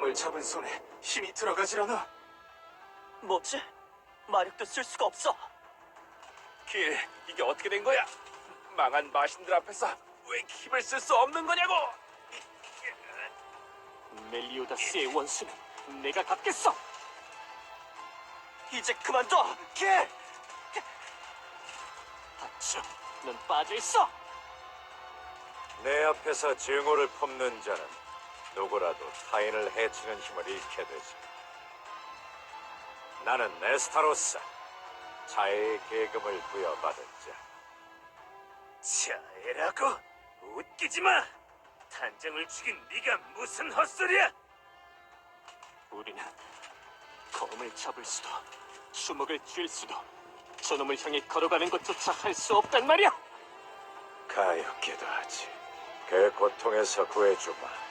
검을 잡은 손에 힘이 들어가질 않아. 뭐지? 마력도 쓸 수가 없어. 길, 이게 어떻게 된 거야? 망한 마신들 앞에서 왜 힘을 쓸 수 없는 거냐고! 멜리오다스의 원수는 내가 갚겠어. 이제 그만둬, 길. 다쳐, 넌 빠져 있어. 내 앞에서 증오를 품는 자는 누구라도 타인을 해치는 힘을 잃게 되지. 나는 에스타로스, 자의 계급을 부여받은 자. 자애라고? 웃기지 마! 단장을 죽인 네가 무슨 헛소리야! 우리는 검을 잡을 수도, 주먹을 쥘 수도, 저놈을 향해 걸어가는 것조차 할 수 없단 말이야. 가엾기도 하지. 그 고통에서 구해주마.